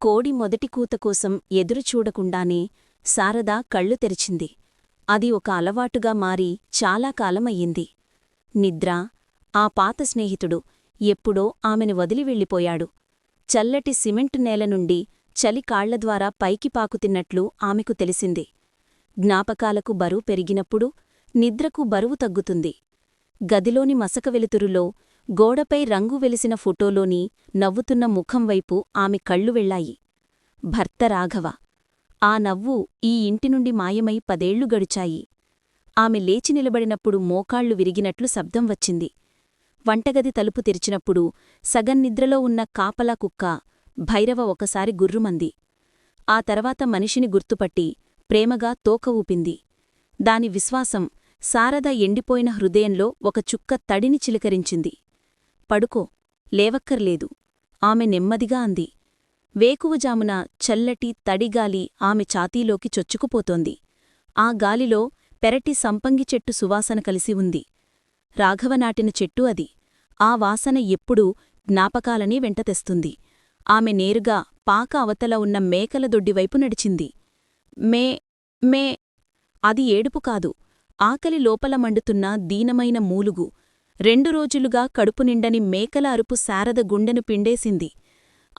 కోడి మొదటి కూత కోసం ఎదురుచూడకుండానే శారద కళ్ళు తెరిచింది. అది ఒక అలవాటుగా మారి చాలా కాలమయ్యింది. నిద్ర ఆ పాత స్నేహితుడు ఎప్పుడో ఆమెను వదిలి వెళ్ళిపోయాడు. చల్లటి సిమెంటు నేల నుండి చలి కాళ్ళద్వారా పైకి పాకుతిన్నట్లు ఆమెకు తెలిసింది. జ్ఞాపకాలకు బరువు పెరిగినప్పుడు నిద్రకు బరువు తగ్గుతుంది. గదిలోని మసక వెలుతురులో గోడపై రంగు వెలిసిన ఫోటోలోని నవ్వుతున్న ముఖం వైపు ఆమె కళ్ళు వెళ్ళాయి. భర్త రాఘవ. ఆ నవ్వు ఈ ఇంటి నుండి మాయమై పదేళ్ళు గడిచాయి. ఆమె లేచి నిలబడినప్పుడు మోకాళ్ళు విరిగినట్లు శబ్దం వచ్చింది. వంటగది తలుపు తెరిచినప్పుడు సగం నిద్రలో ఉన్న కాపలా కుక్క భైరవ ఒకసారి గుర్రుమంది. ఆ తర్వాత మనిషిని గుర్తుపట్టి ప్రేమగా తోక ఊపింది. దాని విశ్వాసం శారద ఎండిపోయిన హృదయంలో ఒక చుక్క తడిని చిలకరించింది. పడుకో లేవక్కర్లేదు ఆమె నెమ్మదిగా అంది. వేకువజామున చల్లటి తడిగాలి ఆమె ఛాతీలోకి చొచ్చుకుపోతోంది. ఆ గాలిలో పెరటి సంపంగి చెట్టు సువాసన కలిసి ఉంది. రాఘవ నాటిన చెట్టు అది. ఆ వాసన ఎప్పుడూ జ్ఞాపకాలని వెంటతెస్తుంది ఆమె నేరుగా పాక అవతల ఉన్న మేకల దొడ్డివైపు నడిచింది. మే మే అది ఏడుపు కాదు. ఆకలి లోపల మండుతున్న దీనమైన మూలుగు. రెండు రోజులుగా కడుపు నిండని మేకల అరుపు శారద గుండెను పిండేసింది.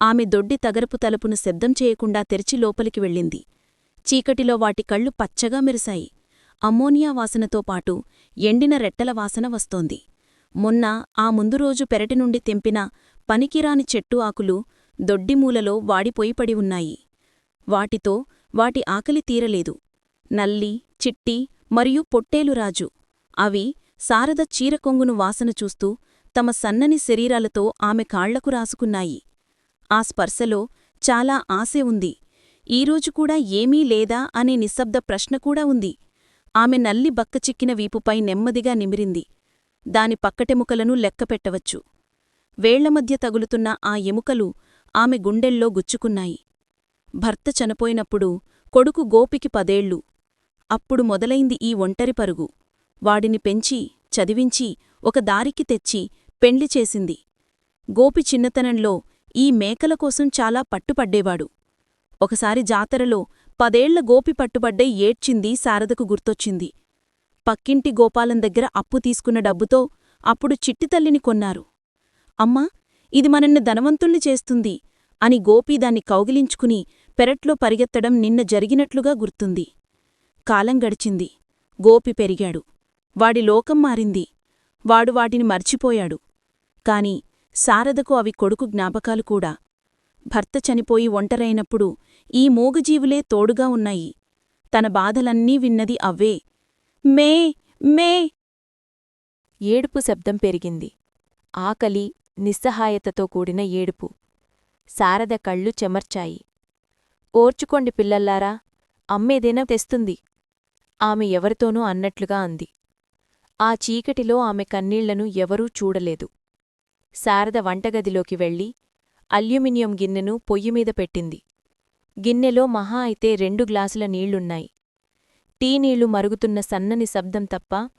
ఆమె దొడ్డి తగరపు తలుపును శబ్దం చేయకుండా తెరిచి లోపలికి వెళ్ళింది. చీకటిలో వాటి కళ్ళు పచ్చగా మెరిశాయి. అమ్మోనియా వాసనతో పాటు ఎండిన రెట్టల వాసన వస్తోంది. మొన్న ఆ ముందు రోజు పెరటి నుండి తెంపిన పనికిరాని చెట్టు ఆకులు దొడ్డిమూలలో వాడిపోయిపడి ఉన్నాయి. వాటితో వాటి ఆకలి తీరలేదు. నల్లి చిట్టి మరియు పొట్టేలురాజు అవి శారద చీరకొంగును వాసన చూస్తూ తమ సన్నని శరీరాలతో ఆమె కాళ్ళకు రాసుకున్నాయి. ఆ స్పర్శలో చాలా ఆశే ఉంది. ఈరోజు కూడా ఏమీ లేదా అనే నిశ్శబ్ద ప్రశ్న కూడా ఉంది. ఆమె నల్లి బక్కచిక్కిన వీపుపై నెమ్మదిగా నిమిరింది. దాని పక్కటెముకలను లెక్కపెట్టవచ్చు వేళ్ళమధ్య తగులుతున్న ఆ ఎముకలు ఆమె గుండెల్లో గుచ్చుకున్నాయి. భర్త చనిపోయినప్పుడు కొడుకు గోపికి పదేళ్ళు అప్పుడు మొదలైంది ఈ ఒంటరి పరుగు. వాడిని పెంచి చదివించి ఒక దారికి తెచ్చి పెండ్లి చేసింది. గోపి చిన్నతనంలో ఈ మేకల కోసం చాలా పట్టుపడ్డేవాడు. ఒకసారి జాతరలో పదేళ్ళ గోపి పట్టుబడ్డై ఏడ్చింది శారదకు గుర్తొచ్చింది. పక్కింటి గోపాలం దగ్గర అప్పు తీసుకున్న డబ్బుతో అప్పుడు చిట్టితల్లిని కొన్నారు. అమ్మా ఇది మనల్ని ధనవంతుల్ని చేస్తుంది అని గోపి దాన్ని కౌగిలించుకుని పెరట్లో పరిగెత్తడం నిన్న జరిగినట్లుగా గుర్తుంది. కాలం గడిచింది. గోపి పెరిగాడు. వాడి లోకం మారింది. వాడు వాటిని మర్చిపోయాడు. కాని శారదకు అవి కొడుకు జ్ఞాపకాలు కూడా. భర్త చనిపోయి ఒంటరైనప్పుడు ఈ మూగజీవులే తోడుగా ఉన్నాయి. తన బాధలన్నీ విన్నది అవ్వే మే మే! ఏడుపు శబ్దం పెరిగింది. ఆకలి నిస్సహాయతతో కూడిన ఏడుపు. శారద కళ్ళు చెమర్చాయి. ఓర్చుకోండి పిల్లల్లారా అమ్మేదేనా తెస్తుంది? ఆమె ఎవరితోనూ అన్నట్లుగా అంది. ఆ చీకటిలో ఆమె కన్నీళ్ళను ఎవరూ చూడలేదు. శారద వంటగదిలోకి వెళ్ళి అల్యూమినియం గిన్నెను పొయ్యిమీద పెట్టింది. గిన్నెలో మహా అయితే రెండు గ్లాసుల నీళ్ళున్నాయి. టీ నీళ్ళు మరుగుతున్న సన్నని శబ్దం తప్ప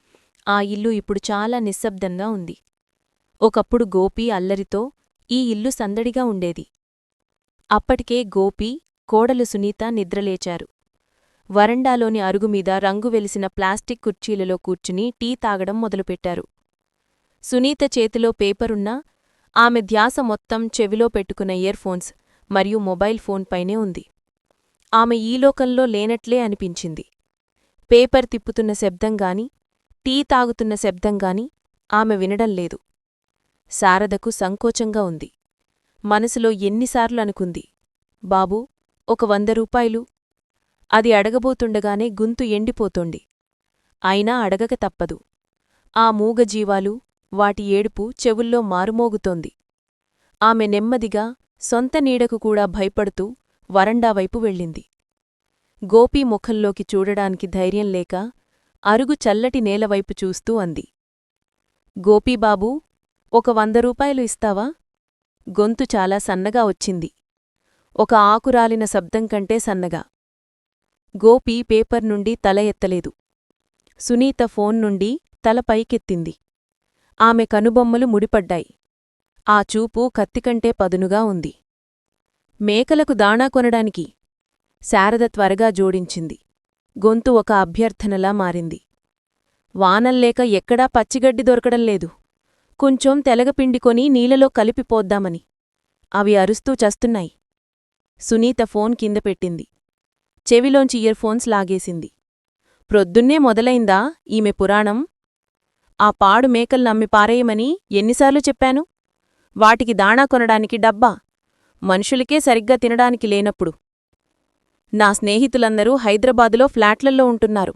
ఆ ఇల్లు ఇప్పుడు చాలా నిశ్శబ్దంగా ఉంది. ఒకప్పుడు గోపి అల్లరితో ఈ ఇల్లు సందడిగా ఉండేది. అప్పటికే గోపి కోడలు సునీత నిద్రలేచారు. వరండాలోని అరుగుమీద రంగు వెలిసిన ప్లాస్టిక్ కుర్చీలలో కూర్చుని టీ తాగడం మొదలుపెట్టారు. సునీత చేతిలో పేపరున్నా ఆమె ధ్యాస మొత్తం చెవిలో పెట్టుకున్న ఇయర్ఫోన్స్ మరియు మొబైల్ ఫోన్ పైనే ఉంది. ఆమె ఈ లోకంలో లేనట్లే అనిపించింది. పేపర్ తిప్పుతున్న శబ్దంగాని టీ తాగుతున్న శబ్దంగాని ఆమె వినడం లేదు. శారదకు సంకోచంగా ఉంది. మనసులో ఎన్నిసార్లు అనుకుంది బాబూ ఒక వంద రూపాయలు అది అడగబోతుండగానే గుంతు ఎండిపోతోంది. అయినా అడగక తప్పదు. ఆ మూగజీవాలు వాటి ఏడుపు చెవుల్లో మారుమోగుతోంది. ఆమె నెమ్మదిగా సొంత నీడకు కూడా భయపడుతూ వరండావైపు వెళ్ళింది. గోపీ ముఖంలోకి చూడడానికి ధైర్యం లేక అరుగు చల్లటి నేలవైపు చూస్తూ అంది. గోపీబాబూ ఒక వంద రూపాయలు ఇస్తావా? గొంతు చాలా సన్నగా వచ్చింది. ఒక ఆకురాలిన శబ్దం కంటే సన్నగా. గోపి పేపర్ నుండి తల ఎత్తలేదు. సునీత ఫోన్ నుండి తల పైకెత్తింది. ఆమె కనుబొమ్మలు ముడిపడ్డాయి. ఆ చూపు కత్తికంటే పదునుగా ఉంది. మేకలకు దాణా కొనడానికి శారద త్వరగా జోడించింది. గొంతు ఒక అభ్యర్థనలా మారింది. వానల్లేక ఎక్కడా పచ్చిగడ్డి దొరకడం లేదు. కొంచెం తెలగపిండి కొని నీళ్ళలో కలిపిపోద్దామని అవి అరుస్తూ చస్తున్నాయి. సునీత ఫోన్ కింద పెట్టింది. చెవిలోంచి ఇయర్ఫోన్స్ లాగేసింది. ప్రొద్దున్నే మొదలైందా ఈమె పురాణం? ఆ పాడు మేకలు నమ్మి పారేయమని ఎన్నిసార్లు చెప్పాను? వాటికి దాణా కొనడానికి డబ్బా. మనుషులకే సరిగ్గా తినడానికి లేనప్పుడు. నా స్నేహితులందరూ హైదరాబాదులో ఫ్లాట్లల్లో ఉంటున్నారు.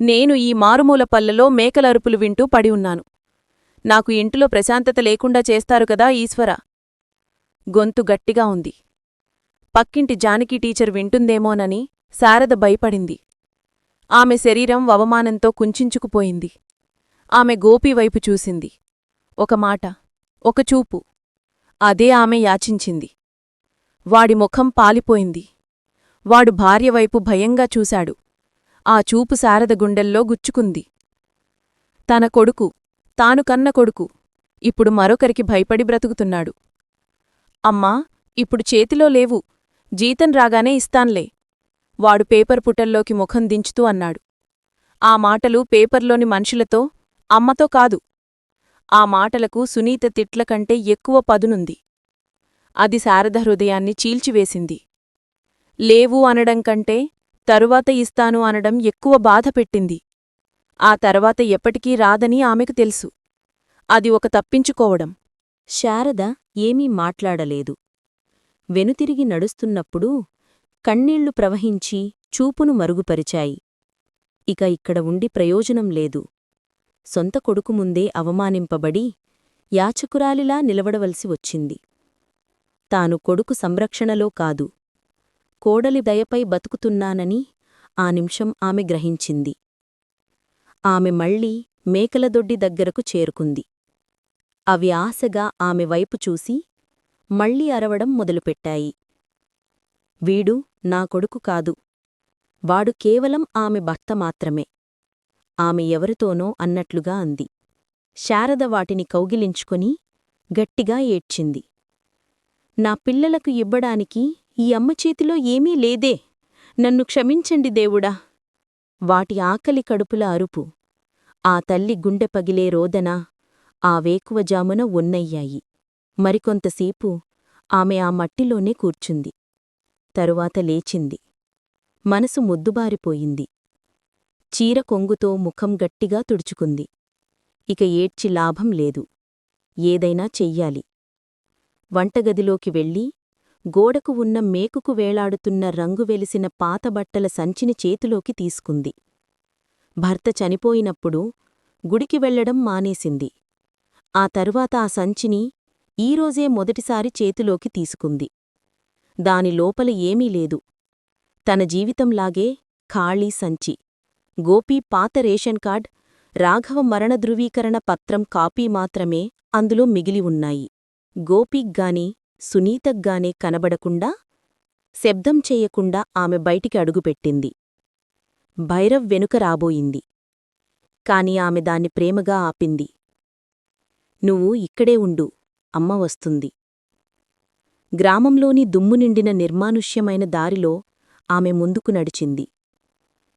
నేను ఈ మారుమూల పల్లెలో మేకలరుపులు వింటూ పడి ఉన్నాను. నాకు ఇంటిలో ప్రశాంతత లేకుండా చేస్తారు కదా ఈశ్వర. గొంతు గట్టిగా ఉంది. పక్కింటి జానకి టీచర్ వింటుందేమోనని శారద భయపడింది. ఆమె శరీరం అవమానంతో కుంచించుకుపోయింది ఆమె గోపివైపు చూసింది. ఒక మాట ఒక చూపు. అదే ఆమె యాచించింది. వాడి ముఖం పాలిపోయింది. వాడు భార్యవైపు భయంగా చూశాడు. ఆ చూపు శారద గుండెల్లో గుచ్చుకుంది. తన కొడుకు తాను కన్న కొడుకు ఇప్పుడు మరొకరికి భయపడి బ్రతుకుతున్నాడు. అమ్మా ఇప్పుడు చేతిలో లేవు. జీతం రాగానే ఇస్తాన్లే. వాడు పేపర్ పుటల్లోకి ముఖం దించుతూ అన్నాడు. ఆ మాటలు పేపర్లోని మనుషులతో అమ్మతో కాదు. ఆ మాటలకు సునీత తిట్ల కంటే ఎక్కువ పదునుంది. అది శారద హృదయాన్ని చీల్చివేసింది. లేవు అనడం కంటే తరువాత ఇస్తాను అనడం ఎక్కువ బాధపెట్టింది ఆ తర్వాత ఎప్పటికీ రాదని ఆమెకు తెలుసు. అది ఒక తప్పించుకోవడం. శారద ఏమీ మాట్లాడలేదు. వెనుతిరిగి నడుస్తున్నప్పుడు కన్నీళ్ళు ప్రవహించి చూపును మరుగుపరిచాయి. ఇక ఇక్కడ ఉండి ప్రయోజనం లేదు. సొంత కొడుకు ముందే అవమానింపబడి యాచకురాలిలా నిలబడవలసి వచ్చింది. తాను కొడుకు సంరక్షణలో కాదు. కోడలి దయపై బతుకుతున్నానని ఆ నిమిషం ఆమె గ్రహించింది. ఆమె మళ్ళీ మేకలదొడ్డి దగ్గరకు చేరుకుంది. అవి ఆశగా ఆమె వైపు చూసి మళ్ళీ అరవడం మొదలుపెట్టాయి. వీడు నా కొడుకు కాదు. వాడు కేవలం ఆమె భర్త మాత్రమే. ఆమె ఎవరితోనో అన్నట్లుగా అంది. శారద వాటిని కౌగిలించుకొని గట్టిగా ఏడ్చింది. నా పిల్లలకు ఇవ్వడానికి ఈ అమ్మ చేతిలో ఏమీ లేదే. నన్ను క్షమించండి దేవుడా. వాటి ఆకలి కడుపుల అరుపు. ఆ తల్లి గుండె పగిలే రోదన ఆ వేకువజామున ఉన్నయ్యాయి మరికొంతసేపు ఆమె ఆ మట్టిలోనే కూర్చుంది. తరువాత లేచింది. మనసు ముద్దుబారిపోయింది. చీర కొంగుతో ముఖం గట్టిగా తుడుచుకుంది. ఇక ఏడ్చి లాభం లేదు. ఏదైనా చెయ్యాలి. వంటగదిలోకి వెళ్ళి గోడకు ఉన్న మేకుకు వేలాడుతున్న రంగు వెలిసిన పాతబట్టల సంచిని చేతిలోకి తీసుకుంది. భర్త చనిపోయినప్పుడు గుడికి వెళ్ళడం మానేసింది. ఆ తరువాత ఆ సంచిని ఈరోజే మొదటిసారి చేతిలోకి తీసుకుంది. దాని లోపల ఏమీ లేదు. తన జీవితంలాగే ఖాళీ సంచి. గోపి పాత రేషన్ కార్డ్ రాఘవ మరణ ధృవీకరణ పత్రం కాపీ మాత్రమే అందులో మిగిలి ఉన్నాయి. గోపీగ్గాని సునీతగ్గానే కనబడకుండా శబ్దం చెయ్యకుండా ఆమె బయటికి అడుగుపెట్టింది. భైరవ్ వెనుక రాబోయింది. కాని ఆమె దాన్ని ప్రేమగా ఆపింది. నువ్వు ఇక్కడే ఉండు. అమ్మ వస్తుంది. గ్రామంలోని దుమ్ము నిండిన నిర్మానుష్యమైన దారిలో ఆమె ముందుకు నడిచింది.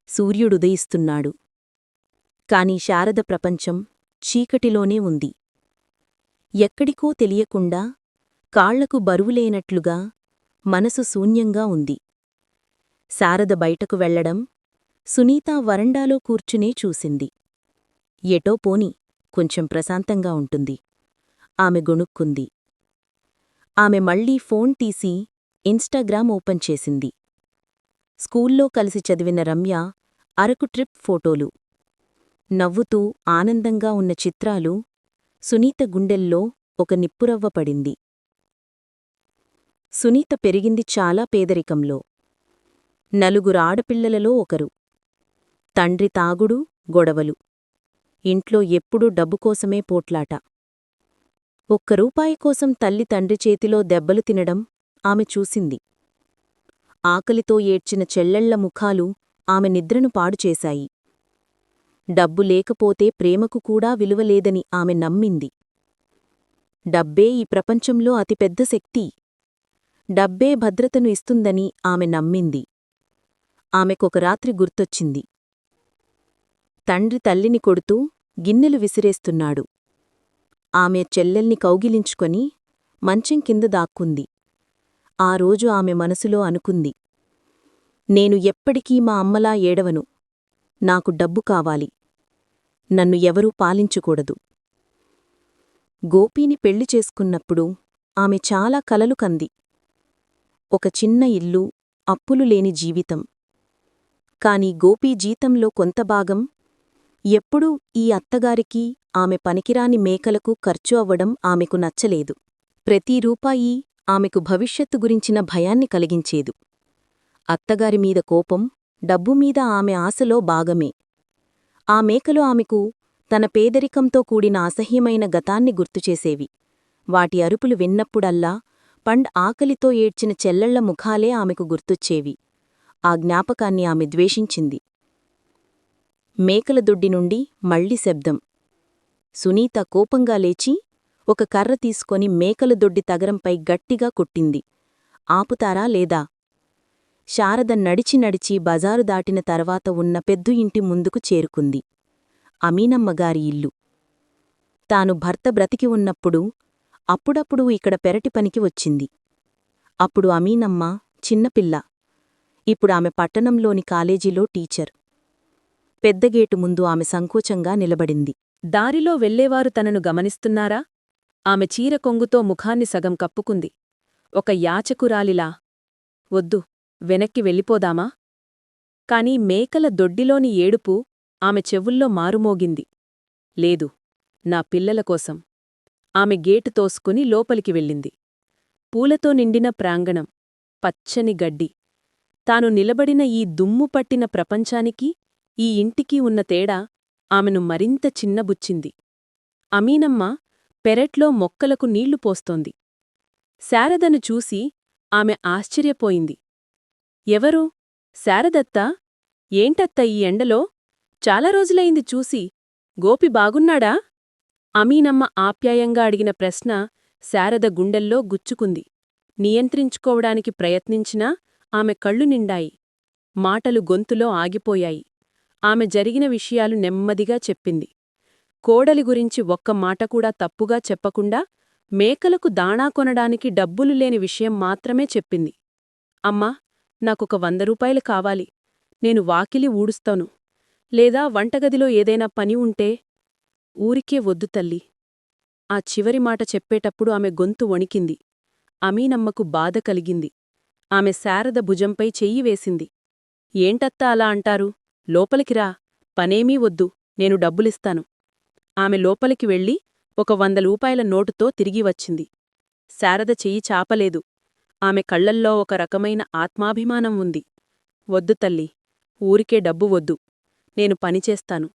సూర్యుడుదయిస్తున్నాడు కాని శారద ప్రపంచం చీకటిలోనే ఉంది. ఎక్కడికో తెలియకుండా కాళ్ళకు బరువులేనట్లుగా మనసు శూన్యంగా ఉంది. శారద బయటకు వెళ్ళడం సునీత వరండాలో కూర్చునే చూసింది. ఎటో పోని కొంచెం ప్రశాంతంగా ఉంటుంది. ఆమె గొణుక్కుంది. ఆమె మళ్ళీ ఫోన్ తీసి ఇన్స్టాగ్రామ్ ఓపెన్ చేసింది. స్కూల్లో కలిసి చదివిన రమ్య అరకు ట్రిప్ ఫోటోలు. నవ్వుతూ ఆనందంగా ఉన్న చిత్రాలు సునీత గుండెల్లో ఒక నిప్పురవ్వ పడింది. సునీత పెరిగింది చాలా పేదరికంలో. నలుగురు ఆడపిల్లలలో ఒకరు. తండ్రి తాగుడు గొడవలు. ఇంట్లో ఎప్పుడూ డబ్బుకోసమే పోట్లాట. ఒక్క రూపాయి కోసం తల్లి తండ్రి చేతిలో దెబ్బలు తినడం ఆమె చూసింది. ఆకలితో ఏడ్చిన చెల్లెళ్ళ ముఖాలు ఆమె నిద్రను పాడుచేశాయి డబ్బు లేకపోతే ప్రేమకు కూడా విలువలేదని ఆమె నమ్మింది. డబ్బే ఈ ప్రపంచంలో అతిపెద్ద శక్తి. డబ్బే భద్రతను ఇస్తుందని ఆమె నమ్మింది. ఆమెకొక రాత్రి గుర్తొచ్చింది. తండ్రి తల్లిని కొడుతూ గిన్నెలు విసిరేస్తున్నాడు. ఆమె చెల్లెల్ని కౌగిలించుకొని మంచం కింద దాక్కుంది. ఆ రోజు ఆమె మనసులో అనుకుంది నేను ఎప్పటికీ మా అమ్మలా ఏడవను. నాకు డబ్బు కావాలి. నన్ను ఎవరూ పాలించకూడదు గోపీని పెళ్ళి చేసుకున్నప్పుడు ఆమె చాలా కలలు కంది. ఒక చిన్న ఇల్లు అప్పులు లేని జీవితం. కాని గోపీ జీతంలో కొంత భాగం ఎప్పుడూ ఈ అత్తగారికి ఆమె పనికిరాని మేకలకు ఖర్చు అవ్వడం ఆమెకు నచ్చలేదు. ప్రతి రూపాయి ఆమెకు భవిష్యత్తు గురించిన భయాన్ని కలిగించేదు. అత్తగారిమీద కోపం డబ్బుమీద ఆమె ఆశలో భాగమే. ఆ మేకలు ఆమెకు తన పేదరికంతో కూడిన అసహ్యమైన గతాన్ని గుర్తుచేసేవి. వాటి అరుపులు విన్నప్పుడల్లా పండ్ ఆకలితో ఏడ్చిన చెల్లెళ్ళ ముఖాలే ఆమెకు గుర్తొచ్చేవి. ఆ జ్ఞాపకాన్ని ఆమె ద్వేషించింది. మేకల దొడ్డి నుండి మళ్ళీ శబ్దం. సునీత కోపంగా లేచి ఒక కర్ర తీసుకొని మేకల దొడ్డి తగరంపై గట్టిగా కొట్టింది. ఆపుతారా లేదా? శారద నడిచి నడిచి బజారు దాటిన తర్వాత ఉన్న పెద్దు ఇంటి ముందుకు చేరుకుంది. అమీనమ్మగారి ఇల్లు. తాను భర్త బ్రతికి ఉన్నప్పుడు అప్పుడప్పుడు ఇక్కడ పెరటి పనికి వచ్చింది. అప్పుడు అమీనమ్మ చిన్నపిల్ల ఇప్పుడు ఆమె పట్టణంలోని కాలేజీలో టీచర్. పెద్దగేటు ముందు ఆమె సంకోచంగా నిలబడింది. దారిలో వెళ్ళేవారు తనను గమనిస్తున్నారా? ఆమె చీర కొంగుతో ముఖాన్ని సగం కప్పుకుంది. ఒక యాచకురాలిలా. వద్దు వెనక్కి వెళ్ళిపోదామా? కాని మేకల దొడ్డిలోని ఏడుపు ఆమె చెవుల్లో మారుమోగింది. లేదు నా పిల్లల కోసం. ఆమె గేటు తోసుకుని లోపలికి వెళ్ళింది. పూలతో నిండిన ప్రాంగణం పచ్చని గడ్డి. తాను నిలబడిన ఈ దుమ్ము పట్టిన ప్రపంచానికి ఈ ఇంటికి ఉన్న తేడా ఆమెను మరింత చిన్నబుచ్చింది. అమీనమ్మ పెరట్లో మొక్కలకు నీళ్ళు పోస్తోంది. శారదను చూసి ఆమె ఆశ్చర్యపోయింది. ఎవరు? శారదత్తా? ఏంటత్త ఈ ఎండలో? చాలా రోజులైంది చూసి. గోపి బాగున్నాడా? అమీనమ్మ ఆప్యాయంగా అడిగిన ప్రశ్న శారద గుండెల్లో గుచ్చుకుంది. నియంత్రించుకోవడానికి ప్రయత్నించినా ఆమె కళ్ళు నిండాయి. మాటలు గొంతులో ఆగిపోయాయి. ఆమె జరిగిన విషయాలు నెమ్మదిగా చెప్పింది. కోడలి గురించి ఒక్క మాట కూడా తప్పుగా చెప్పకుండా మేకలకు దాణా కొనడానికి డబ్బులు లేని విషయం మాత్రమే చెప్పింది. అమ్మా నాకొక వంద రూపాయలు కావాలి. నేను వాకిలి ఊడుస్తాను. లేదా వంటగదిలో ఏదైనా పని ఉంటే ఊరికే వద్దు తల్లి. ఆ చివరి మాట చెప్పేటప్పుడు ఆమె గొంతు వణికింది. అమీనమ్మకు బాధ కలిగింది. ఆమె శారద భుజంపై చెయ్యి వేసింది. ఏంటత్తా అలా అంటారు? లోపలికిరా పనేమీ వద్దు. నేను డబ్బులిస్తాను. ఆమె లోపలికి వెళ్ళి ఒక వంద రూపాయల నోటుతో తిరిగి వచ్చింది. శారద చెయ్యి చాపలేదు. ఆమె కళ్ళల్లో ఒక రకమైన ఆత్మాభిమానం ఉంది. వద్దు తల్లి. ఊరికే డబ్బు వద్దు. నేను పనిచేస్తాను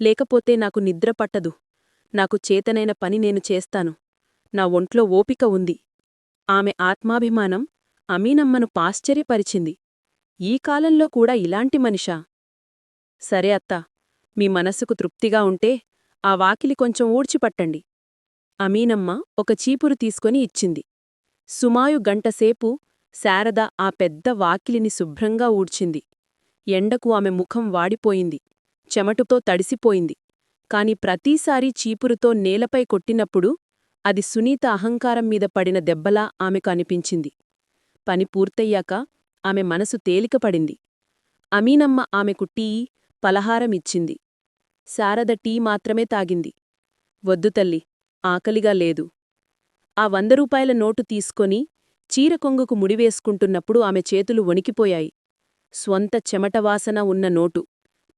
లేకపోతే నాకు నిద్ర పట్టదు. నాకు చేతనైన పని నేను చేస్తాను. నా ఒంట్లో ఓపిక ఉంది. ఆమె ఆత్మాభిమానం అమీనమ్మను పాశ్చర్యపరిచింది. ఈ కాలంలో కూడా ఇలాంటి మనిషా? సరే అత్తా. మీ మనసుకు తృప్తిగా ఉంటే ఆ వాకిలి కొంచెం ఊడ్చిపట్టండి. అమీనమ్మ ఒక చీపురు తీసుకొని ఇచ్చింది. సుమాయు గంటసేపు శారద ఆ పెద్ద వాకిలిని శుభ్రంగా ఊడ్చింది. ఎండకు ఆమె ముఖం వాడిపోయింది. చెమటుతో తడిసిపోయింది. కాని ప్రతీసారీ చీపురుతో నేలపై కొట్టినప్పుడు అది సునీత అహంకారం మీద పడిన దెబ్బలా ఆమెకు అనిపించింది. పని పూర్తయ్యాక ఆమె మనసు తేలికపడింది. అమీనమ్మ ఆమెకు టీ పలహారమిచ్చింది. శారద టీ మాత్రమే తాగింది. వద్దు తల్లి ఆకలిగా లేదు. ఆ వంద రూపాయల నోటు తీసుకొని చీరకొంగుకు ముడివేసుకుంటున్నప్పుడు ఆమె చేతులు వణికిపోయాయి. స్వంత చెమటవాసన ఉన్న నోటు.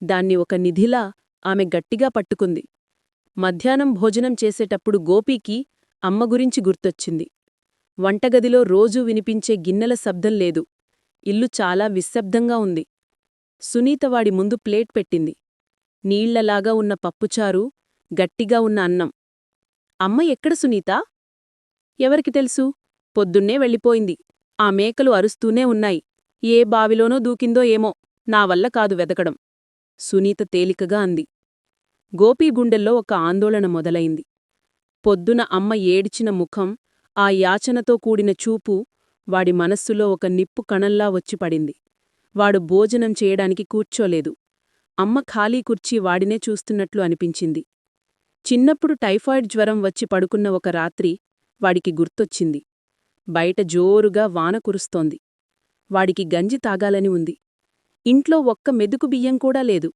దాన్ని ఒక నిధిలా ఆమె గట్టిగా పట్టుకుంది. మధ్యాహ్నం భోజనం చేసేటప్పుడు గోపీకి అమ్మ గురించి గుర్తొచ్చింది. వంటగదిలో రోజూ వినిపించే గిన్నెల శబ్దం లేదు. ఇల్లు చాలా విశ్శబ్దంగా ఉంది. సునీతవాడి ముందు ప్లేట్ పెట్టింది. నీళ్ళలాగా ఉన్న పప్పుచారు గట్టిగా ఉన్న అన్నం. అమ్మ ఎక్కడ సునీత? ఎవరికి తెలుసు? పొద్దున్నే వెళ్ళిపోయింది. ఆ మేకలు అరుస్తూనే ఉన్నాయి. ఏ బావిలోనో దూకిందో ఏమో నా వల్ల కాదు వెదకడం. సునీత తేలికగా అంది. గోపీ గుండెల్లో ఒక ఆందోళన మొదలైంది. పొద్దున అమ్మ ఏడిచిన ముఖం ఆ యాచనతో కూడిన చూపు వాడి మనస్సులో ఒక నిప్పు కణంలా వచ్చి పడింది. వాడు భోజనం చేయడానికి కూర్చోలేదు. అమ్మ ఖాళీ కుర్చీ వాడినే చూస్తున్నట్లు అనిపించింది. చిన్నప్పుడు టైఫాయిడ్ జ్వరం వచ్చి పడుకున్న ఒక రాత్రి వాడికి గుర్తొచ్చింది. బయట జోరుగా వాన కురుస్తోంది. వాడికి గంజి తాగాలని ఉంది. ఇంట్లో ఒక్క మెదుకు బియ్యం కూడా లేదు.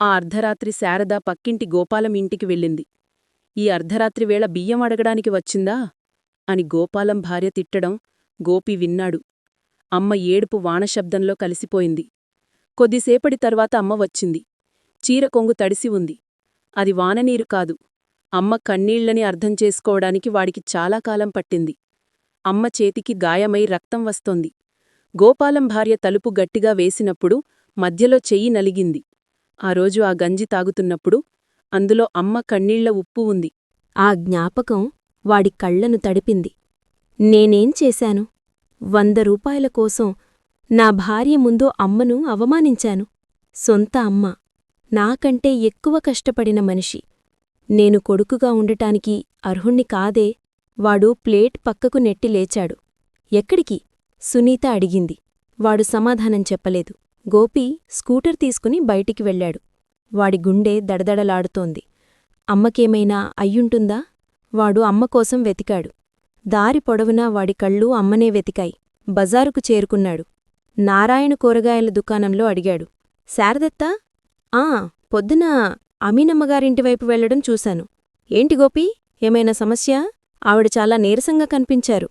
ఆ అర్ధరాత్రి శారద పక్కింటి గోపాలం ఇంటికి వెళ్ళింది. ఈ అర్ధరాత్రి వేళ బియ్యం అడగడానికి వచ్చిందా? అని గోపాలం భార్య తిట్టడం గోపి విన్నాడు. అమ్మ ఏడుపు వానశబ్దంలో కలిసిపోయింది. కొద్దిసేపటి తర్వాత అమ్మ వచ్చింది. చీర కొంగు తడిసి ఉంది. అది వాననీరు కాదు. అమ్మ కన్నీళ్ళని అర్థం చేసుకోవడానికి వాడికి చాలా కాలం పట్టింది. అమ్మ చేతికి గాయమై రక్తం వస్తోంది. గోపాలం భార్య తలుపు గట్టిగా వేసినప్పుడు మధ్యలో చెయ్యి నలిగింది. ఆ రోజు ఆ గంజి తాగుతున్నప్పుడు అందులో అమ్మ కన్నీళ్ళ ఉప్పు ఉంది. ఆ జ్ఞాపకం వాడి కళ్ళను తడిపింది. నేనేం చేశాను? వంద రూపాయల కోసం నా భార్య ముందు అమ్మను అవమానించాను. సొంత అమ్మ. నాకంటే ఎక్కువ కష్టపడిన మనిషి. నేను కొడుకుగా ఉండటానికి అర్హుణ్ణి కాదే. వాడు ప్లేట్ పక్కకు నెట్టి లేచాడు. ఎక్కడికి? సునీత అడిగింది. వాడు సమాధానం చెప్పలేదు. గోపి స్కూటర్ తీసుకుని బయటికి వెళ్ళాడు. వాడి గుండె దడదడలాడుతోంది. అమ్మకేమైనా అయ్యుంటుందా? వాడు అమ్మ కోసం వెతికాడు. దారి పొడవునా వాడి కళ్ళు అమ్మనే వెతికాయి. బజారుకు చేరుకున్నాడు. నారాయణ కూరగాయల దుకాణంలో అడిగాడు. శారదత్తా? ఆ పొద్దున అమీనమ్మగారింటివైపు వెళ్ళడం చూశాను. ఏంటి గోపి? ఏమైనా సమస్య? ఆవిడ చాలా నీరసంగా కనిపించారు.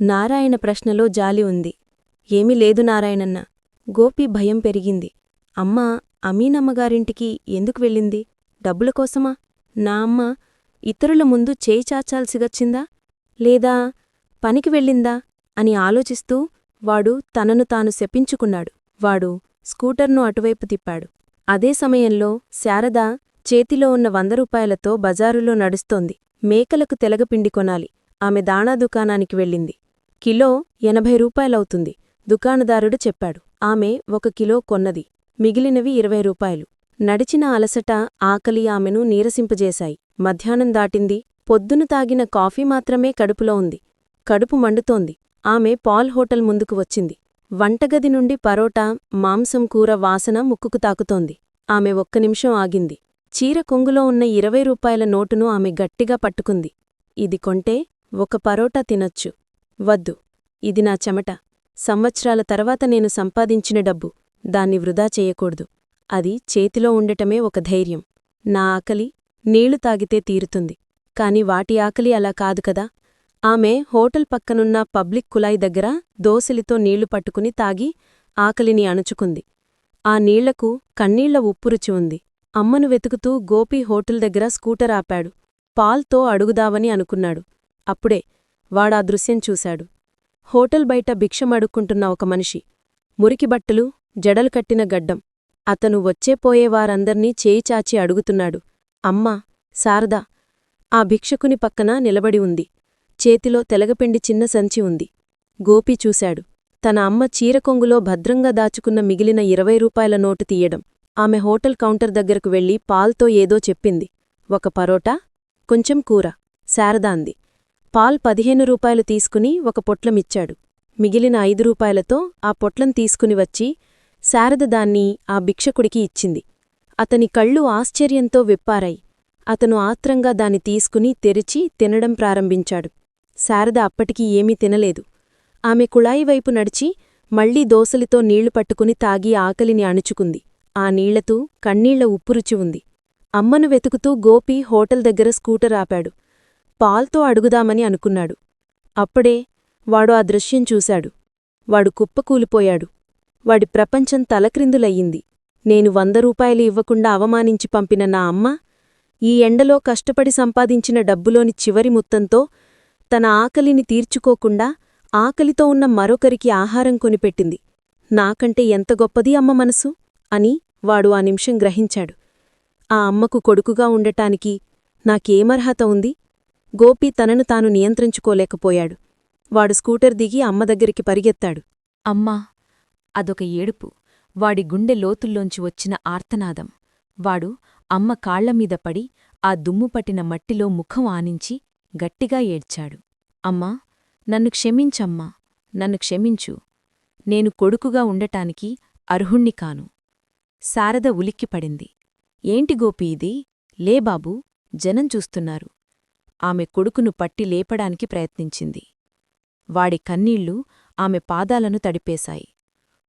నారాయణ ప్రశ్నలో జాలి ఉంది. ఏమీ లేదు నారాయణన్న. గోపి భయం పెరిగింది. అమ్మ అమీనమ్మగారింటికి ఎందుకు వెళ్ళింది? డబ్బుల కోసమా? నా అమ్మ ఇతరుల ముందు చేయి చాచాల్సిగచ్చిందా? లేదా పనికి వెళ్ళిందా అని ఆలోచిస్తూ వాడు తనను తాను శపించుకున్నాడు. వాడు స్కూటర్ను అటువైపు తిప్పాడు. అదే సమయంలో శారద చేతిలో ఉన్న వంద రూపాయలతో బజారులో నడుస్తోంది. మేకలకు తెలగపిండి కొనాలి. ఆమె దాణా దుకాణానికి వెళ్ళింది. కిలో ఎనభై రూపాయలవుతుంది దుకాణదారుడు చెప్పాడు. ఆమె ఒక కిలో కొన్నది మిగిలినవి ఇరవై రూపాయలు. నడిచిన అలసట ఆకలి ఆమెను నీరసింపజేశాయి. మధ్యాహ్నం దాటింది పొద్దున తాగిన కాఫీ మాత్రమే కడుపులో ఉంది. కడుపు మండుతోంది. ఆమె పాల్ హోటల్ ముందుకు వచ్చింది. వంటగది నుండి పరోటా మాంసం కూర వాసన ముక్కుకు తాకుతోంది. ఆమె ఒక్క నిమిషం ఆగింది. చీర కొంగులో ఉన్న ఇరవై రూపాయల నోటును ఆమె గట్టిగా పట్టుకుంది. ఇది కొంటే ఒక పరోటా తినొచ్చు. వద్దు. ఇది నా చెమట. సంవత్సరాల తర్వాత నేను సంపాదించిన డబ్బు. దాన్ని వృధా చెయ్యకూడదు అది చేతిలో ఉండటమే ఒక ధైర్యం. నా ఆకలి నీళ్ళు తాగితే తీరుతుంది. కాని వాటి ఆకలి అలా కాదు కదా. ఆమె హోటల్ పక్కనున్న పబ్లిక్ కులాయి దగ్గర దోసిలితో నీళ్ళు పట్టుకుని తాగి ఆకలిని అణుచుకుంది. ఆ నీళ్ళకు కన్నీళ్ళ ఉప్పురుచి ఉంది. అమ్మను వెతుకుతూ గోపి హోటల్ దగ్గర స్కూటర్ ఆపాడు. పాల్తో అడుగుదావని అనుకున్నాడు. అప్పుడే వాడా దృశ్యం చూశాడు. హోటల్ బయట భిక్షమడుక్కుంటున్న ఒక మనిషి. మురికిబట్టలు జడలు కట్టిన గడ్డం. అతను వచ్చేపోయేవారందర్నీ చేయిచాచి అడుగుతున్నాడు. అమ్మా శారదా ఆ భిక్షకుని పక్కన నిలబడి ఉంది. చేతిలో తెలగపిండి చిన్న సంచి ఉంది. గోపి చూశాడు. తన అమ్మ చీరకొంగులో భద్రంగా దాచుకున్న మిగిలిన ఇరవై రూపాయల నోటు తీయడం. ఆమె హోటల్ కౌంటర్ దగ్గరకు వెళ్ళి పాల్తో ఏదో చెప్పింది. ఒక పరోటా? కొంచెం కూర. శారదా అంది. పాల్ పదిహేను రూపాయలు తీసుకుని ఒక పొట్లమిచ్చాడు. మిగిలిన ఐదు రూపాయలతో ఆ పొట్లం తీసుకుని వచ్చి శారద దాన్ని ఆ భిక్షకుడికి ఇచ్చింది. అతని కళ్ళు ఆశ్చర్యంతో విప్పారాయి. అతను ఆత్రంగా దాని తీసుకుని తెరిచి తినడం ప్రారంభించాడు. శారద అప్పటికీ ఏమీ తినలేదు. ఆమె కుళాయి వైపు నడిచి మళ్ళీ దోసలితో నీళ్ళు పట్టుకుని తాగి ఆకలిని అణుచుకుంది. ఆ నీళ్ళతూ కన్నీళ్ళ ఉప్పురుచి ఉంది. అమ్మను వెతుకుతూ గోపి హోటల్ దగ్గర స్కూటర్ ఆపాడు. పాల్తో అడుగుదామని అనుకున్నాడు. అప్పుడే వాడు ఆ దృశ్యం చూశాడు. వాడు కుప్పకూలిపోయాడు. వాడి ప్రపంచం తలక్రిందులయ్యింది. నేను వంద రూపాయలు ఇవ్వకుండా అవమానించి పంపిన నా అమ్మ ఈ ఎండలో కష్టపడి సంపాదించిన డబ్బులోని చివరి ముత్తంతో తన ఆకలిని తీర్చుకోకుండా ఆకలితో ఉన్న మరొకరికి ఆహారం కొనిపెట్టింది. నాకంటే ఎంత గొప్పది అమ్మ మనసు అని వాడు ఆ నిమిషం గ్రహించాడు. ఆ అమ్మకు కొడుకుగా ఉండటానికి నాకేమర్హత ఉంది? గోపి తనను తాను నియంత్రించుకోలేకపోయాడు. వాడు స్కూటర్ దిగి అమ్మ దగ్గరికి పరిగెత్తాడు. అమ్మా అదొక ఏడుపు. వాడి గుండె లోతుల్లోంచి వచ్చిన ఆర్తనాదం. వాడు అమ్మ కాళ్ళమీద పడి ఆ దుమ్ముపట్టిన మట్టిలో ముఖం ఆనించి గట్టిగా ఏడ్చాడు. అమ్మా నన్ను క్షమించమ్మా నన్ను క్షమించు. నేను కొడుకుగా ఉండటానికి అర్హుణ్ణి కాను. శారద ఉలిక్కిపడింది ఏంటి గోపి ఇది? లే బాబూ జనం చూస్తున్నారు. ఆమె కొడుకును పట్టి లేపడానికి ప్రయత్నించింది. వాడి కన్నీళ్ళు ఆమె పాదాలను తడిపేశాయి.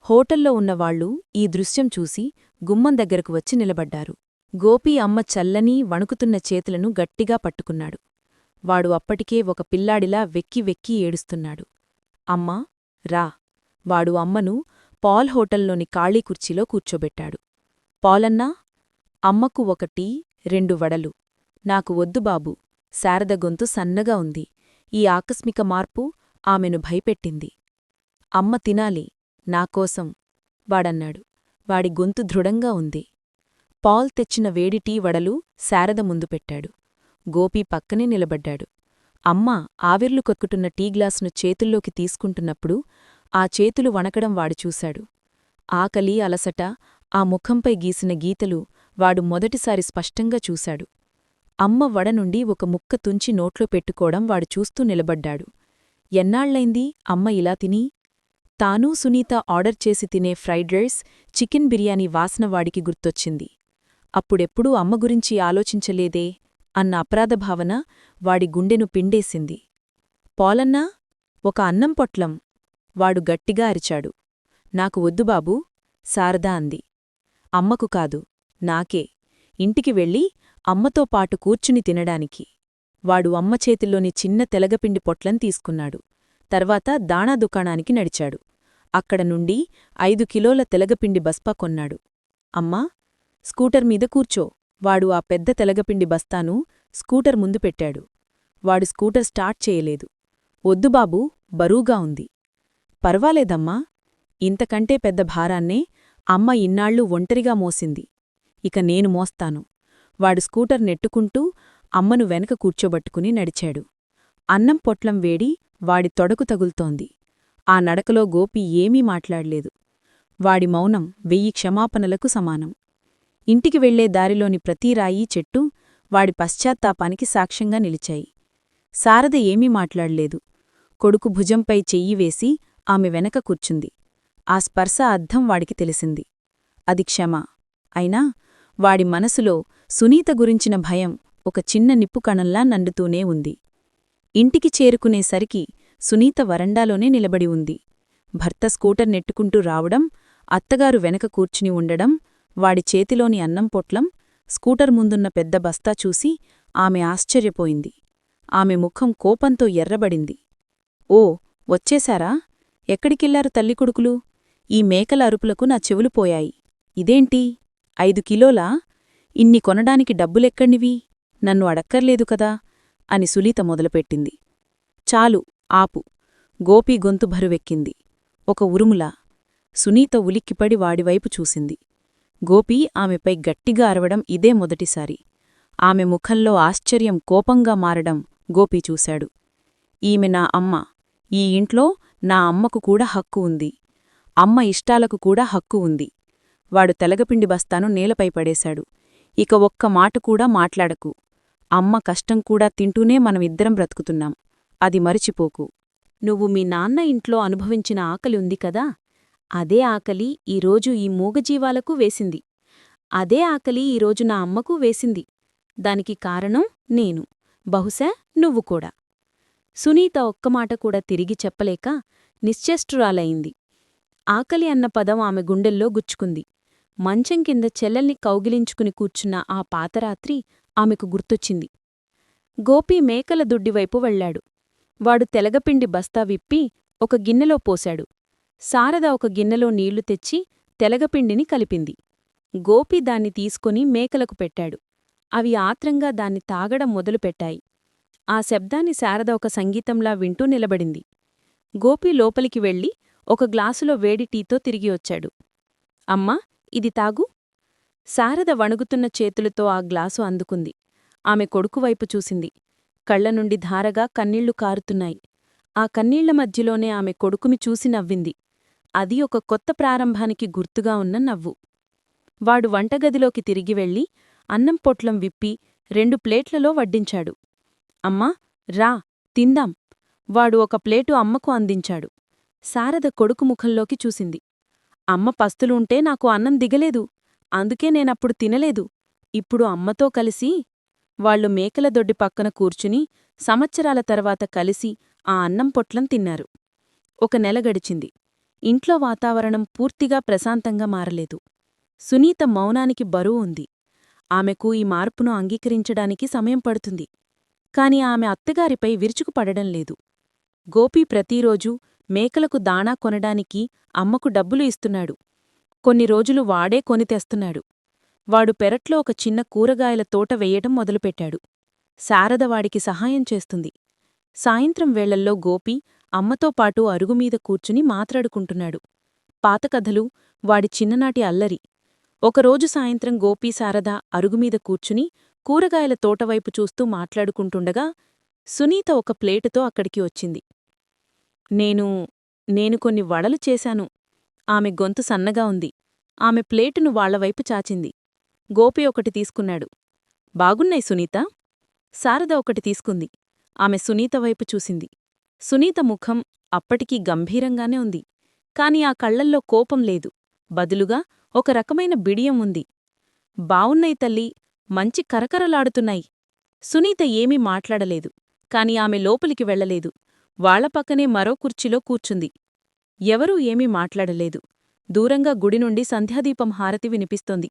హోటల్లో ఉన్నవాళ్ళు ఈ దృశ్యం చూసి గుమ్మం దగ్గరకు వచ్చి నిలబడ్డారు. గోపీ అమ్మ చల్లని వణుకుతున్న చేతులను గట్టిగా పట్టుకున్నాడు. వాడు అప్పటికే ఒక పిల్లాడిలా వెక్కి వెక్కి ఏడుస్తున్నాడు. అమ్మా రా. వాడు అమ్మను పాల్ హోటల్లోని ఖాళీ కుర్చీలో కూర్చోబెట్టాడు. పాలన్నా అమ్మకు ఒక టీ రెండు వడలు. నాకు వద్దు బాబూ. శారద గొంతు సన్నగా ఉంది. ఈ ఆకస్మిక మార్పు ఆమెను భయపెట్టింది. అమ్మ తినాలి నాకోసం వాడన్నాడు. వాడి గొంతు దృఢంగా ఉంది. పాల్ తెచ్చిన వేడి టీ వడలు శారద ముందు పెట్టాడు. గోపి పక్కనే నిలబడ్డాడు. అమ్మ ఆవిర్లు కొక్కుటున్న టీ గ్లాసును చేతుల్లోకి తీసుకుంటున్నప్పుడు ఆ చేతులు వణకడం వాడు చూశాడు. ఆకలి అలసట ఆ ముఖంపై గీసిన గీతలు వాడు మొదటిసారి స్పష్టంగా చూశాడు. అమ్మ వడ నుండి ఒక ముక్క తుంచి నోట్లో పెట్టుకోవడం వాడు చూస్తూ నిలబడ్డాడు. ఎన్నాళ్ళైంది అమ్మ ఇలా తిని? తానూ సునీత ఆర్డర్ చేసి తినే ఫ్రైడ్ రైస్ చికెన్ బిర్యానీ వాసన వాడికి గుర్తొచ్చింది. అప్పుడెప్పుడూ అమ్మ గురించి ఆలోచించలేదే అన్న అపరాధభావన వాడి గుండెను పిండేసింది. పోలన్నా ఒక అన్నం పొట్లం వాడు గట్టిగా అరిచాడు. నాకు వద్దు బాబూ శారదా అంది. అమ్మకు కాదు నాకే. ఇంటికి వెళ్ళి అమ్మతో పాటు కూర్చుని తినడానికి. వాడు అమ్మ చేతిలోని చిన్న తెలగపిండి పొట్లం తీసుకున్నాడు. తర్వాత దాణా దుకాణానికి నడిచాడు. అక్కడ నుండి ఐదు కిలోల తెలగపిండి బస్పా కొన్నాడు. అమ్మా స్కూటర్ మీద కూర్చో. వాడు ఆ పెద్ద తెలగపిండి బస్తాను స్కూటర్ ముందు పెట్టాడు. వాడు స్కూటర్ స్టార్ట్ చేయలేదు. వద్దు బాబూ బరువుగా ఉంది. పర్వాలేదమ్మా. ఇంతకంటే పెద్ద భారాన్నే అమ్మ ఇన్నాళ్ళు ఒంటరిగా మోసింది. ఇక నేను మోస్తాను. వాడు స్కూటర్ నెట్టుకుంటూ అమ్మను వెనక కూర్చోబట్టుకుని నడిచాడు. అన్నం పొట్లం వేడి వాడి తొడకు తగులుతోంది. ఆ నడకలో గోపి ఏమీ మాట్లాడలేదు. వాడి మౌనం వెయ్యి క్షమాపణలకు సమానం. ఇంటికి వెళ్ళే దారిలోని ప్రతి రాయి చెట్టు వాడి పశ్చాత్తాపానికి సాక్ష్యంగా నిలిచాయి. శారద ఏమీ మాట్లాడలేదు. కొడుకు భుజంపై చెయ్యి వేసి ఆమె వెనక కూర్చుంది. ఆ స్పర్శ అర్థం వాడికి తెలిసింది. అది క్షమ. అయినా వాడి మనసులో సునీత గురించిన భయం ఒక చిన్న నిప్పుకణంలా నండుతూనే ఉంది. ఇంటికి చేరుకునేసరికి సునీత వరండాలోనే నిలబడి ఉంది. భర్త స్కూటర్ నెట్టుకుంటూ రావడం అత్తగారు వెనక కూర్చుని ఉండడం వాడి చేతిలోని అన్నం పొట్లం స్కూటర్ ముందున్న పెద్ద బస్తా చూసి ఆమె ఆశ్చర్యపోయింది. ఆమె ముఖం కోపంతో ఎర్రబడింది. ఓ వచ్చేశారా? ఎక్కడికెళ్ళారు తల్లికొడుకులు ఈ మేకల అరుపులకు నా చెవులు పోయాయి. ఇదేంటి? ఐదు కిలోలా? ఇన్ని కొనడానికి డబ్బులెక్కడినివి నన్ను అడక్కర్లేదు కదా? అని సులీత మొదలుపెట్టింది. చాలు ఆపు. గోపి గొంతు భరువెక్కింది. ఒక ఉరుములా? సునీత ఉలిక్కిపడి వాడివైపు చూసింది. గోపి ఆమెపై గట్టిగా అరవడం ఇదే మొదటిసారి. ఆమె ముఖంలో ఆశ్చర్యం కోపంగా మారడం గోపి చూశాడు. ఈమె నా అమ్మ. ఈ ఇంట్లో నా అమ్మకు కూడా హక్కు ఉంది. అమ్మ ఇష్టాలకు కూడా హక్కు ఉంది. వాడు తెలగపిండి బస్తాను నేలపై పడేశాడు. ఇక ఒక్క మాట కూడా మాట్లాడకు. అమ్మ కష్టం కూడా తింటూనే మనమిద్దరం బ్రతుకుతున్నాం. అది మరిచిపోకు. నువ్వు మీ నాన్న ఇంట్లో అనుభవించిన ఆకలి ఉంది కదా? అదే ఆకలి ఈరోజు ఈ మూగజీవాలకు వేసింది. అదే ఆకలి ఈరోజు నా అమ్మకు వేసింది. దానికి కారణం నేను. బహుశా నువ్వు కూడా. సునీత ఒక్కమాట కూడా తిరిగి చెప్పలేక నిశ్చేష్టురాలయింది ఆకలి అన్న పదం ఆమె గుండెల్లో గుచ్చుకుంది. మంచం కింద చెల్లెల్ని కౌగిలించుకుని కూర్చున్న ఆ పాతరాత్రి ఆమెకు గుర్తొచ్చింది. గోపి మేకల దుడ్డివైపు వెళ్ళాడు వాడు తెలగపిండి బస్తా విప్పి ఒక గిన్నెలో పోశాడు. శారద ఒక గిన్నెలో నీళ్ళు తెచ్చి తెలగపిండిని కలిపింది. గోపి దాన్ని తీసుకొని మేకలకు పెట్టాడు. అవి ఆత్రంగా దాన్ని తాగడం మొదలుపెట్టాయి ఆ శబ్దాన్ని శారద ఒక సంగీతంలా వింటూ నిలబడింది. గోపి లోపలికి వెళ్ళి ఒక గ్లాసులో వేడి టీతో తిరిగి వచ్చాడు. అమ్మా ఇది తాగు. శారద వణుగుతున్న చేతులతో ఆ గ్లాసు అందుకుంది. ఆమె కొడుకువైపు చూసింది. కళ్ళ నుండి ధారగా కన్నీళ్ళు కారుతున్నాయి. ఆ కన్నీళ్ళ మధ్యలోనే ఆమె కొడుకుని చూసి నవ్వింది. అది ఒక కొత్త ప్రారంభానికి గుర్తుగా ఉన్న నవ్వు. వాడు వంటగదిలోకి తిరిగి వెళ్ళి అన్నం పొట్లం విప్పి రెండు ప్లేట్లలో వడ్డించాడు. అమ్మా రా తిందాం వాడు ఒక ప్లేటు అమ్మకు అందించాడు. శారద కొడుకు ముఖంలోకి చూసింది. అమ్మ పస్తులుంటే నాకు అన్నం దిగలేదు. అందుకే నేనప్పుడు తినలేదు. ఇప్పుడు అమ్మతో కలిసి వాళ్ళు మేకల దొడ్డి పక్కన కూర్చుని సంవత్సరాల తర్వాత కలిసి ఆ అన్నం పొట్లం తిన్నారు. ఒక నెల గడిచింది. ఇంట్లో వాతావరణం పూర్తిగా ప్రశాంతంగా మారలేదు. సునీత మౌనానికి బరువు ఉంది. ఆమెకు ఈ మార్పును అంగీకరించడానికి సమయం పడుతుంది. కాని ఆమె అత్తగారిపై విరుచుకుపడడం లేదు. గోపి ప్రతిరోజూ మేకలకు దాణా కొనడానికి అమ్మకు డబ్బులు ఇస్తున్నాడు. కొన్ని రోజులు వాడే కొని తెస్తున్నాడు. వాడు పెరట్లో ఒక చిన్న కూరగాయల తోట వెయ్యటం మొదలుపెట్టాడు. శారద వాడికి సహాయం చేస్తుంది. సాయంత్రం వేళల్లో గోపి అమ్మతో పాటు అరుగుమీద కూర్చుని మాట్లాడుకుంటున్నాడు. పాతకథలు వాడి చిన్ననాటి అల్లరి. ఒకరోజు సాయంత్రం గోపీ శారద అరుగుమీద కూర్చుని కూరగాయల తోటవైపు చూస్తూ మాట్లాడుకుంటుండగా సునీత ఒక ప్లేటుతో అక్కడికి వచ్చింది. నేను నేను కొన్ని వడలు చేశాను. ఆమె గొంతు సన్నగా ఉంది. ఆమె ప్లేటును వాళ్ళవైపు చాచింది. గోపి ఒకటి తీసుకున్నాడు. బాగున్నాయి సునీత? శారద ఒకటి తీసుకుంది. ఆమె సునీత వైపు చూసింది. సునీత ముఖం అప్పటికీ గంభీరంగానే ఉంది. కాని ఆ కళ్ళల్లో కోపం లేదు. బదులుగా ఒక రకమైన బిడియం ఉంది. బావున్నాయి తల్లి మంచి కరకరలాడుతున్నాయి. సునీత ఏమీ మాట్లాడలేదు. కాని ఆమె లోపలికి వెళ్ళలేదు వాళ్ళ పక్కనే మరో కుర్చీలో కూర్చుంది. ఎవరూ ఏమీ మాట్లాడలేదు. దూరంగా గుడి నుండి సంధ్యాదీపం హారతి వినిపిస్తోంది.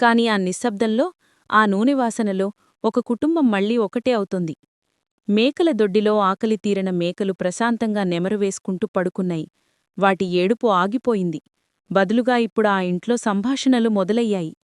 కాని ఆ నిశ్శబ్దంలో ఆ నూనెవాసనలో ఒక కుటుంబం మళ్ళీ ఒకటే అవుతోంది. మేకల దొడ్డిలో ఆకలి తీరిన మేకలు ప్రశాంతంగా నెమరువేసుకుంటూ పడుకున్నాయి. వాటి ఏడుపు ఆగిపోయింది. బదులుగా ఇప్పుడు ఆ ఇంట్లో సంభాషణలు మొదలయ్యాయి.